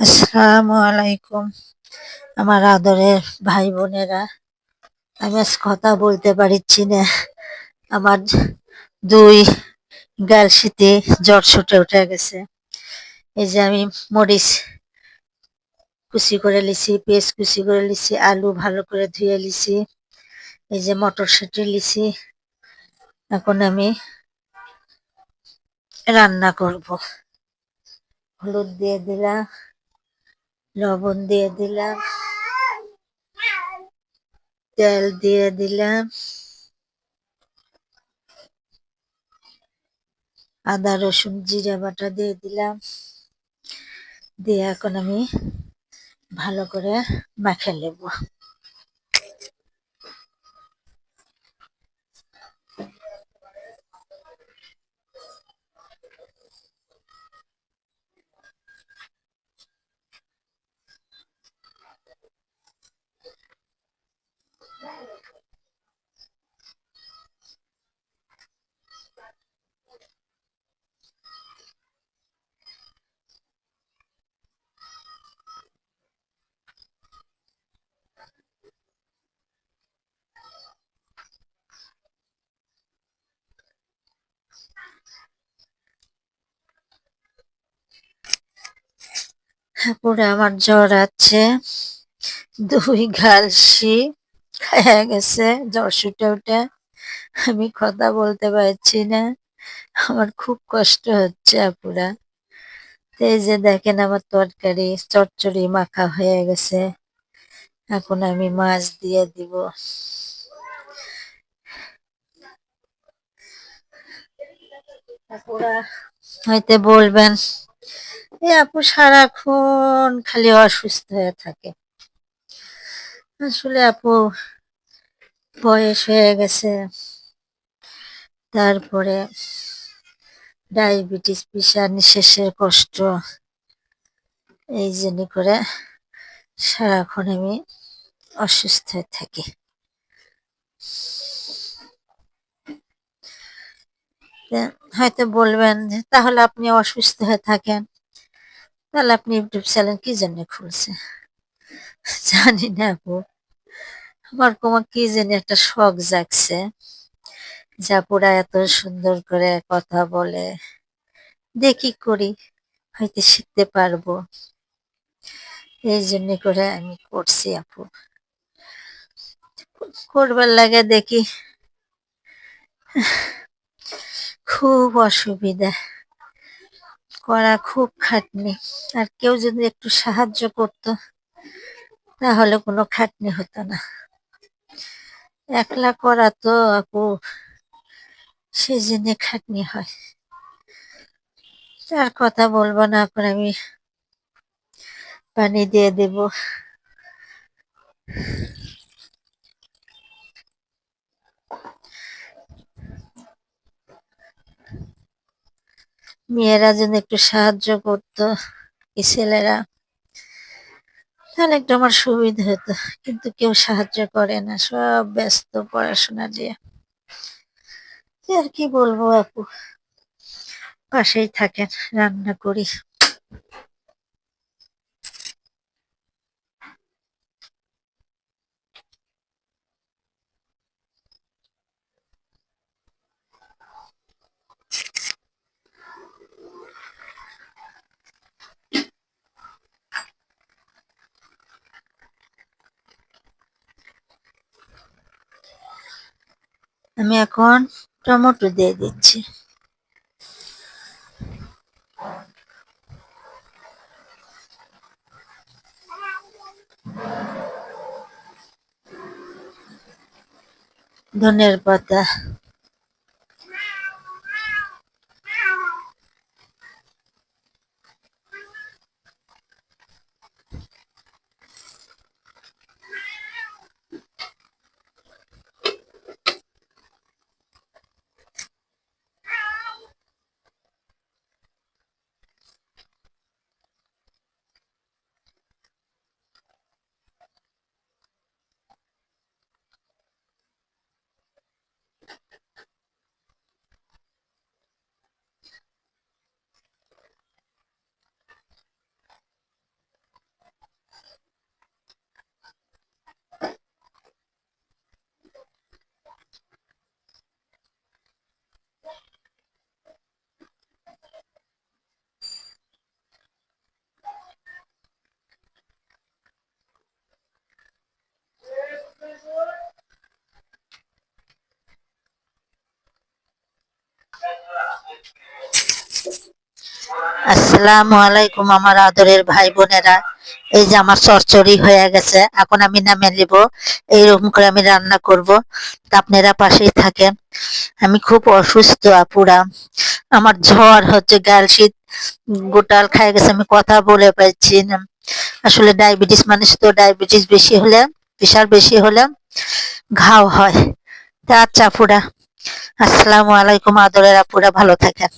আসসালামু আলাইকুম। আমার আদরের ভাই বোনেরা, আমি আজ কথা বলতে পারছি না। আমার দুই গালসিতে জ্বর ছুটে উঠে গেছে। এই যে আমি মরিচ কুচি করে লিছি, পেঁয়াজ কুচি করে লিছি, আলু ভালো করে ধুয়ে লিছি, এই যে মটরশুঁটি লিছি। এখন আমি রান্না করব। হলুদ দিয়ে দিলাম। লবণ দিয়ে দিলাম। তেল দিয়ে দিলাম। আদা, রসুন, জিরা বাটা দিয়ে দিলাম। দিয়ে এখন আমি ভালো করে মাখে নেব। পুরো আমার জ্বর আছে। দুই ঘালসি খাইয়া গেছে, জ্বর শুটে উঠে। আমি কথা বলতে পারছি না। আমার খুব কষ্ট হচ্ছে আপুরা। এই যে দেখেন আমার তরকারি, চচ্চড়ি মাখা হয়ে গেছে। এখন আমি মাছ দিয়ে দিব। আপুরা, হয়তো বলবেন এ আপু সারাক্ষণ খালি অসুস্থ হয়ে থাকে। আসলে আপু বয়স হয়ে গেছে। তারপরে ডায়াবেটিস প্রেশার নিঃশ্বাসের কষ্ট, এই জন্য করে সারাক্ষণ আমি অসুস্থ হয়ে থাকি। হয়তো বলবেন যে তাহলে আপনি অসুস্থ হয়ে থাকেন। তাহলে আপনি ইউটিউব চ্যানেল কি জন্য খুলছে জানি না আপু। আমার তোমার কি জানি একটা শখ জাগছে? পুরা এত সুন্দর করে কথা বলে। দেখি করি, হয়তো শিখতে পারব। এই জন্য করে আমি করছি আপু। করবার লাগে দেখি। খুব অসুবিধা। করা খুব খাটনি। আর কেউ যদি একটু সাহায্য করত, তাহলে কোনো খাটনি হতো না। একলা করা তো আপু সেই জন্য খাটনি হয়। আর কথা বলব না, এখন আমি পানি দিয়ে দেব। মেয়েরা যেন একটু সাহায্য করতো ছেলেরা। তাহলে একটু আমার সুবিধা হতো, কিন্তু কেউ সাহায্য করে না, সব ব্যস্ত পড়াশোনা দিয়ে। আর কি বলব আপু? পাশেই থাকেন, রান্না করি। আমি এখন টমেটো দিয়ে দিচ্ছি। ধনের পাতা। আসসালামু আলাইকুম আমার আদরের ভাই বোনেরা। এই যে আমার চরচড়ি হয়ে গেছে, এখন আমি নামে নিব। এইরকম করে আমি রান্না করব। তা আপনারা পাশেই থাকেন। আমি খুব অসুস্থ, আপুরা। আমার জ্বর হচ্ছে, গাল শীত, গোটাল খাই গেছে, আমি কথা বলে পাচ্ছি না। আসলে ডায়াবেটিস মানুষ তো, ডায়াবেটিস বেশি হলে, প্রেশার বেশি হলে ঘাও হয়। তা আচ্ছা আপুরা। আসসালামু আলাইকুম আদরের আপুরা ভালো থাকেন।